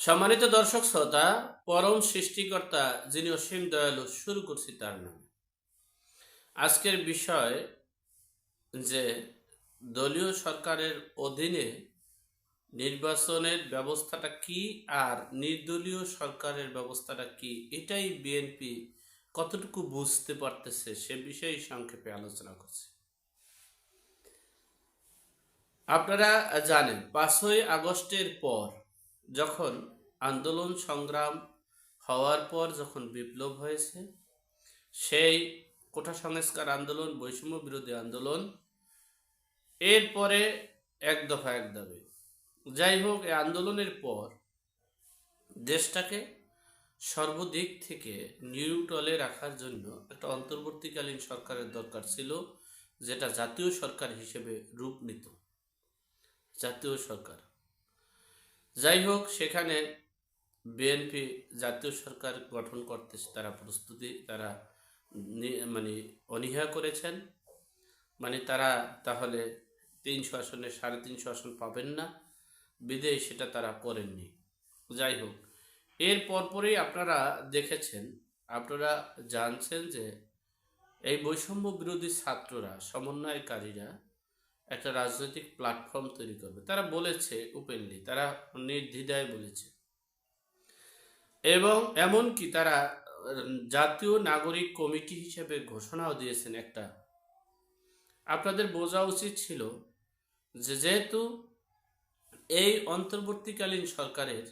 সম্মানিত দর্শক শ্রোতা, পরম সৃষ্টিকর্তা যিনি অসীম দয়ালু, শুরু করছি তার নামে। আজকের বিষয় যে দলীয় সরকারের অধীনে নির্বাচনের ব্যবস্থাটা কি আর নির্দলীয় সরকারের ব্যবস্থাটা কি, এটাই বিএনপি কতটুকু বুঝতে পারতেছে সে বিষয়ে সংক্ষেপে আলোচনা করছি। আপনারা জানেন, পাঁচই আগস্টের পর যখন আন্দোলন সংগ্রাম হওয়ার পর যখন বিপ্লব হয়েছে, সেই কোঠা সংস্কার আন্দোলন, বৈষম্য বিরোধী আন্দোলন এরপরে এক দফা এক দাবি। যাই হোক, এই আন্দোলনের পর দেশটাকে সর্বদিক থেকে নিউট্রলে রাখার জন্য একটা অন্তর্বর্তীকালীন সরকারের দরকার ছিল, যেটা জাতীয় সরকার হিসেবে রূপ নিত। জাতীয় সরকার। যাই হোক, সেখানে বিএনপি জাতীয় সরকার গঠন করতে তারা প্রস্তুতি, তারা মানে অনীহা করেছেন। মানে তারা তাহলে তিনশো আসনে, সাড়ে তিনশো আসন পাবেন না। বিদেয় সেটা তারা করেননি। যাই হোক, এর পরপরই আপনারা দেখেছেন, আপনারা জানছেন যে এই বৈষম্য বিরোধী ছাত্ররা, সমন্বয়কারীরা একটা রাজনৈতিক প্ল্যাটফর্ম তৈরি করবে। তারা বলেছে ওপেনলি তারা নির্দ্বিধায় বলেছে। এবং এমনকি তারা, জাতীয় নাগরিক কমিটি হিসেবে ঘোষণাও দিয়েছেন একটা। আপনাদের বোঝা উচিত ছিল যে যেহেতু এই অন্তর্বর্তীকালীন সরকারের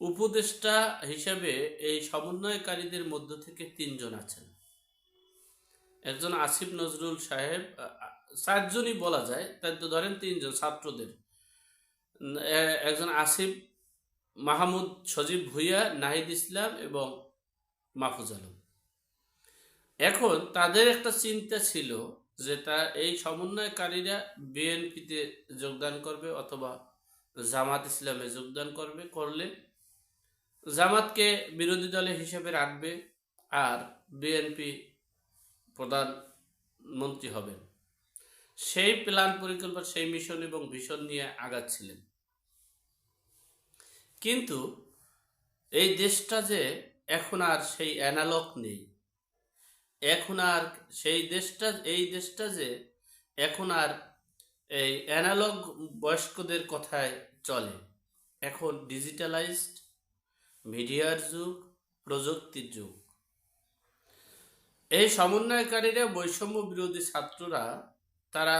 উপদেষ্টা হিসেবে এই সমন্বয়কারীদের মধ্য থেকে তিনজন আছেন। একজন আসিফ নজরুল সাহেব চারজনই বলা যায় তাই তো ধরেন তিনজন ছাত্রদের। একজন আসিফ, মাহমুদ, সজীব ভুইয়া, নাহিদ ইসলাম এবং মাহফুজ আলম। এখন তাদের একটা চিন্তা ছিল যে তা এই সমন্বয়কারীরা বিএনপিতে যোগদান করবে অথবা জামাত ইসলামে যোগদান করবে, করলে জামাতকে বিরোধী দলের হিসেবে রাখবে আর বিএনপি প্রধানমন্ত্রী হবেন। সেই প্ল্যান পরিকল্পনা, সেই মিশন এবং ভিশন নিয়ে আগাচ্ছিলেন। কিন্তু এই দেশটা যে এখন আর সেই অ্যানালগ নেই। এখন আর সেই দেশটা, এই দেশটা যে এখন আর এই অ্যানালগ বয়স্কদের কথায় চলে। এখন ডিজিটালাইজড মিডিয়ার যুগ, প্রযুক্তির যুগ। এই সমন্বয়কারীরা, বৈষম্য বিরোধী ছাত্ররা তারা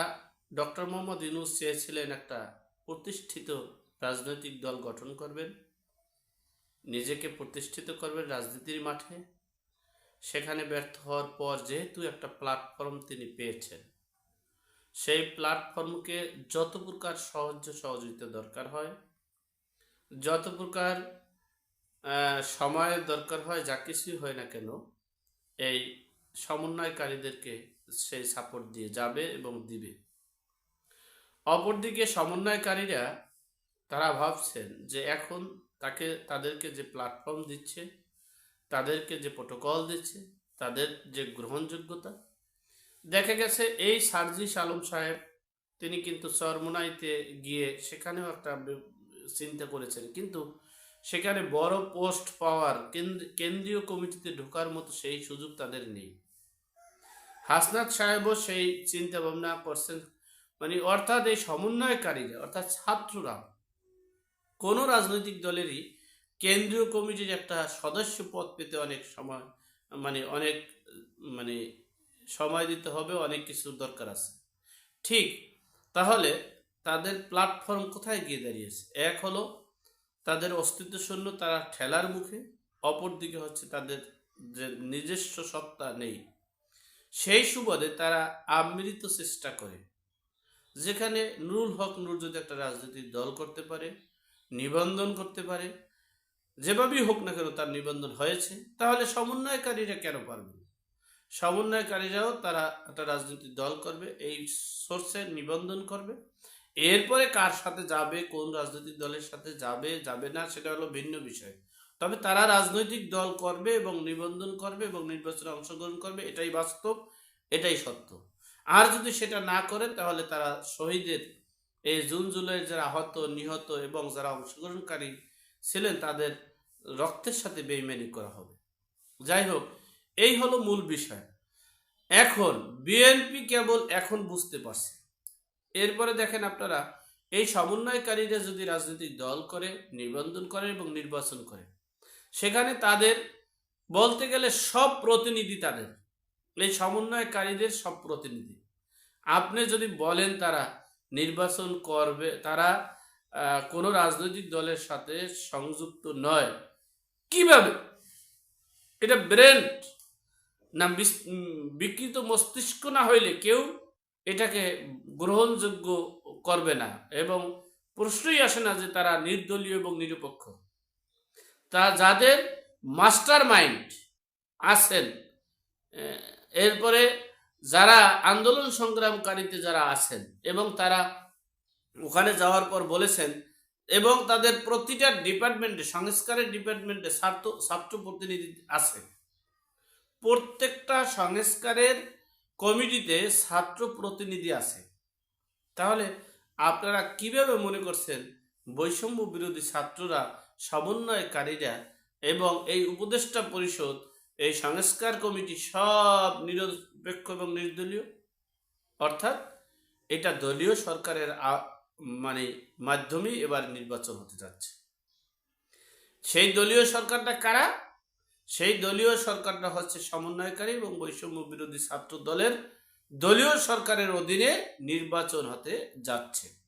ডক্টর মোহাম্মদ ইউনুস চেয়েছিলেন একটা প্রতিষ্ঠিত রাজনৈতিক দল গঠন করবেন। নিজেকে প্রতিষ্ঠিত করবেন রাজনীতির মাঠে। সেখানে ব্যর্থ হওয়ার পর যেহেতু একটা প্ল্যাটফর্ম তিনি পেয়েছেন, সেই প্ল্যাটফর্মকে যত প্রকার সাহায্য সহযোগিতা দরকার হয়, যত প্রকার সময়ের দরকার হয়, যা কিছুই হয় না কেন, এই সমন্বয়কারীদেরকে সেই সাপোর্ট দিয়ে যাবে এবং দিবে। অপরদিকে সমন্বয়কারীরা, তারা ভাবছেন যে এখন তাকে, তাদেরকে যে প্ল্যাটফর্ম দিচ্ছে, তাদেরকে যে প্রোটোকল দিচ্ছে, তাদের যে গ্রহণযোগ্যতা, দেখা গেছে এই সার্জিস আলম সাহেব, তিনি কিন্তু চরমোনাইতে গিয়ে সেখানেও একটা চিন্তা করেছেন। কিন্তু সেখানে বড় পোস্ট পাওয়ার কেন্দ্র- কেন্দ্রীয় কমিটিতে ঢোকার মতো সেই সুযোগ তাদের নেই। হাসনাত সাহেবও সেই চিন্তা ভাবনা করছেন। মানে অর্থাৎ এই সমন্বয়কারীরা, অর্থাৎ ছাত্ররা, কোনো রাজনৈতিক দলেরই কেন্দ্রীয় কমিটির একটা সদস্য পদ পেতে অনেক সময় মানে অনেক মানে সময় দিতে হবে, অনেক কিছু দরকার আছে। ঠিক, তাহলে তাদের প্ল্যাটফর্ম কোথায় গিয়ে দাঁড়িয়েছে? এক হলো তাদের অস্তিত্ব শূন্য তারা ঠেলার মুখে অপর দিকে হচ্ছে তাদের যে নিজস্ব সত্তা নেই। সেই সুবাদে তারা আমৃত চেষ্টা করে, যেখানে নুরুল হক নুর যদি একটা রাজনৈতিক দল করতে পারে, নিবন্ধন করতে পারে, যেভাবেই হোক না কেন তার নিবন্ধন হয়েছে, তাহলে সমন্বয়কারীরা কেন পারবে? সমন্বয়কারীরাও তারা একটা রাজনৈতিক দল করবে, এই সোর্সে নিবন্ধন করবে এরপরে কার সাথে যাবে, কোন রাজনৈতিক দলের সাথে যাবে যাবে না, সেটা হলো ভিন্ন বিষয় তবে তারা রাজনৈতিক দল করবে এবং নিবন্ধন করবে এবং নির্বাচনে অংশগ্রহণ করবে, এটাই বাস্তব, এটাই সত্য। আর যদি সেটা না করে তাহলে তারা শহীদের এই জুন জুলাইয়ের যারা আহত, নিহত এবং যারা অংশগ্রহণকারী ছিলেন, তাদের রক্তের সাথে বেইমানি করা হবে। যাই হোক, এই হলো মূল বিষয়। এখন, বিএনপি কেবল এখন বুঝতে পারছে। এরপরে দেখেন আপনারা, এই সমন্বয়কারীরা যদি রাজনৈতিক দল করে, নিবন্ধন করে এবং নির্বাচন করে সেখানে তাদের বলতে গেলে সব প্রতিনিধি তাদের। এই সমন্বয়কারীদের সব প্রতিনিধি। আপনি যদি বলেন তারা নির্বাচন করবে, তারা কোনো রাজনৈতিক দলের সাথে সংযুক্ত নয়, কীভাবে? এটা ব্রেন না বিকৃত মস্তিষ্ক না হইলে কেউ এটাকে গ্রহণযোগ্য করবে না। এবং প্রশ্নই আসে না যে তারা নির্দলীয় এবং নিরপেক্ষ। তা যাদের মাস্টার মাইন্ড আছেন এরপরে যারা আন্দোলন সংগ্রামকারীতে যারা আছেন এবং তারা ওখানে যাওয়ার পর বলেছেন এবং তাদের প্রতিটা ডিপার্টমেন্টে, সংস্কারের ডিপার্টমেন্টে ছাত্র ছাত্র প্রতিনিধি আছে। প্রত্যেকটা সংস্কারের কমিটিতে ছাত্র প্রতিনিধি আছে। তাহলে আপনারা কীভাবে মনে করছেন বৈষম্য বিরোধী ছাত্ররা সমন্বয়কারীরা এবং এই উপদেষ্টা পরিষদ, এই সংস্কার কমিটি সব নিরপেক্ষ এবং নির্দলীয়। অর্থাৎ এটা দলীয় সরকারের মানে মাধ্যমেই এবার নির্বাচন হতে যাচ্ছে। সেই দলীয় সরকারটা কারা? সেই দলীয় সরকারটা হচ্ছে সমন্বয়কারী এবং বৈষম্য বিরোধী ছাত্র দলের দলীয় সরকারের অধীনে নির্বাচন হতে যাচ্ছে।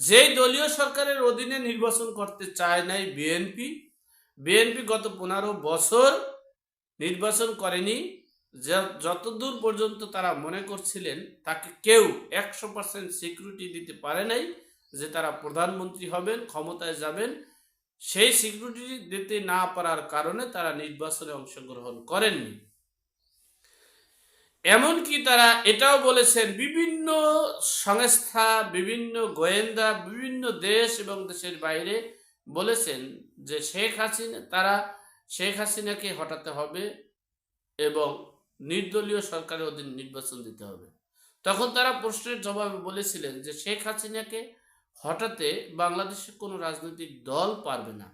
যেই দলীয় সরকারের অধীনে নির্বাচন করতে চায় নাই বিএনপি বিএনপি গত পনেরো বছর নির্বাচন করেনি। যতদূর পর্যন্ত তারা মনে করছিলেন, তাকে কেউ একশো পার্সেন্ট সিকিউরিটি দিতে পারে নাই যে তারা প্রধানমন্ত্রী হবেন, ক্ষমতায় যাবেন। সেই সিকিউরিটি দিতে না পারার কারণে তারা নির্বাচনে অংশগ্রহণ করেননি। এমনকি তারা এটাও বলেছেন, বিভিন্ন সংস্থা, বিভিন্ন গোয়েন্দা, বিভিন্ন দেশ এবং দেশের বাইরে বলেছেন যে শেখ হাসিনা, তারা শেখ হাসিনাকে হটাতে হবে এবং নির্দলীয় সরকারের অধীন নির্বাচন দিতে হবে। তখন তারা প্রশ্নের জবাবে বলেছিলেন যে শেখ হাসিনাকে হঠাতে বাংলাদেশের কোনো রাজনৈতিক দল পারবে না।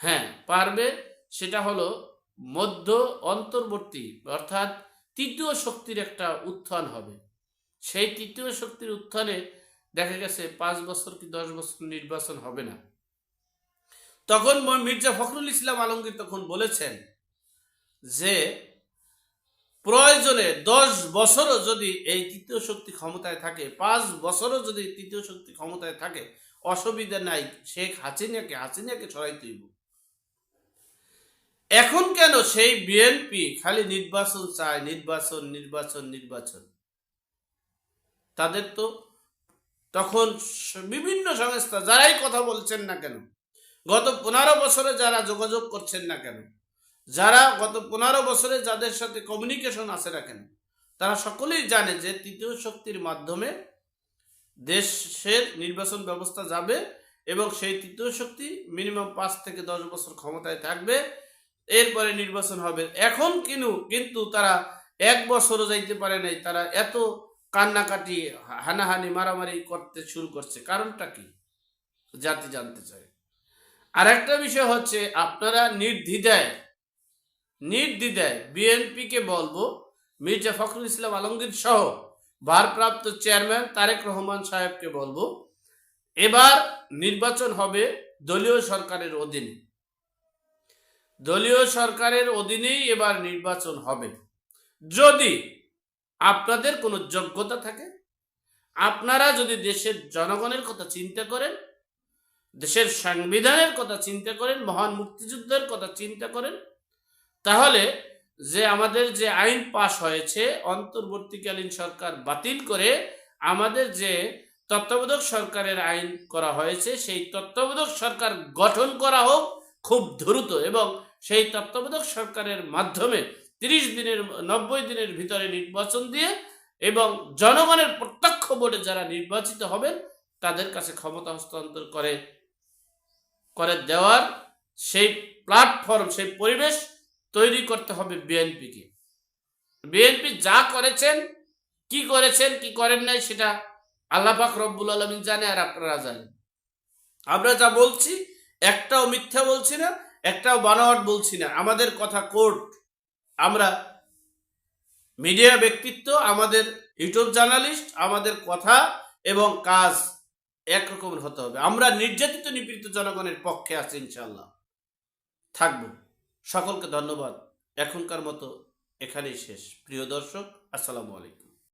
হ্যাঁ পারবে সেটা হলো মধ্য অন্তর্বর্তী, অর্থাৎ তৃতীয় শক্তির একটা উত্থান হবে। সেই তৃতীয় শক্তির উত্থানে দেখা গেছে পাঁচ বছর কি দশ বছর নির্বাচন হবে না। তখন মির্জা ফখরুল ইসলাম আলমগীর তখন বলেছেন যে, প্রয়োজনে দশ বছরও যদি এই তৃতীয় শক্তি ক্ষমতায় থাকে, পাঁচ বছরও যদি তৃতীয় শক্তি ক্ষমতায় থাকে, অসুবিধা নাই। শেখ হাসিনাকে হাসিনাকে সরাইতে হইব। এখন কেন সেই বিএনপি খালি নির্বাচন চায়, নির্বাচন নির্বাচন নির্বাচন? তাদের তো তখন বিভিন্ন সংস্থা যারাই কথা বলছেন না কেন, গত পনেরো বছরে যারা যোগাযোগ করছেন না কেন, যারা গত পনেরো বছরে যাদের সাথে কমিউনিকেশন আছে না কেন, তারা সকলেই জানে যে তৃতীয় শক্তির মাধ্যমে দেশের নির্বাচন ব্যবস্থা যাবে এবং সেই তৃতীয় শক্তি মিনিমাম পাঁচ থেকে দশ বছর ক্ষমতায় থাকবে। এরপরে নির্বাচন হবে। এখন কিনু, কিন্তু তারা এক বছরও যাইতে পারে নাই। তারা এত কান্নাকাটি, হানাহানি, মারামারি করতে শুরু করছে। কারণটা কি? জাতি জানতে চায়। আর একটা বিষয় হচ্ছে, আপনারা নির্দ্বিধায় নির্দ্বিধায় বিএনপিকে বলব, মির্জা ফখরুল ইসলাম আলমগীর সহ ভারপ্রাপ্ত চেয়ারম্যান তারেক রহমান সাহেবকে বলব, এবার নির্বাচন হবে দলীয় সরকারের অধীনে। দলীয় সরকারের অধীনেই এবার নির্বাচন হবে। যদি আপনাদের কোনো যোগ্যতা থাকে, আপনারা যদি দেশের জনগণের কথা চিন্তা করেন, দেশের সংবিধানের কথা চিন্তা করেন, মহান মুক্তিযুদ্ধের কথা চিন্তা করেন, তাহলে যে আমাদের যে আইন পাশ হয়েছে, অন্তর্বর্তীকালীন সরকার বাতিল করে আমাদের যে তত্ত্বাবধায়ক সরকারের আইন করা হয়েছে, সেই তত্ত্বাবধায়ক সরকার গঠন করা হোক খুব দ্রুত এবং সেই তত্ত্বাবধায়ক সরকারের মাধ্যমে তিরিশ দিনের, নব্বই দিনের ভিতরে নির্বাচন দিয়ে এবং জনগণের প্রত্যক্ষ ভোটে যারা নির্বাচিত হবেন, তাদের কাছে ক্ষমতা হস্তান্তর করে করে দেওয়ার সেই প্ল্যাটফর্ম সেই পরিবেশ তৈরি করতে হবে বিএনপিকে। বিএনপি যা করেছেন, কি করেছেন, কি করেন নাই, সেটা আল্লাহ পাক রব্বুল আলমিন জানে আর আপনারা জানেন। আমরা যা বলছি, একটাও মিথ্যা বলছি না একটাও বানোয়াট বলছি না, আমাদের কথা কোর্ট। আমরা মিডিয়া ব্যক্তিত্ব, আমাদের ইউটিউব জার্নালিস্ট, আমাদের কথা এবং কাজ একরকমের হতে হবে। আমরা নির্যাতিত, নিপীড়িত জনগণের পক্ষে আছি ইনশাল্লাহ থাকব। সকলকে ধন্যবাদ। এখনকার মতো এখানেই শেষ। প্রিয় দর্শক, আসসালামু আলাইকুম।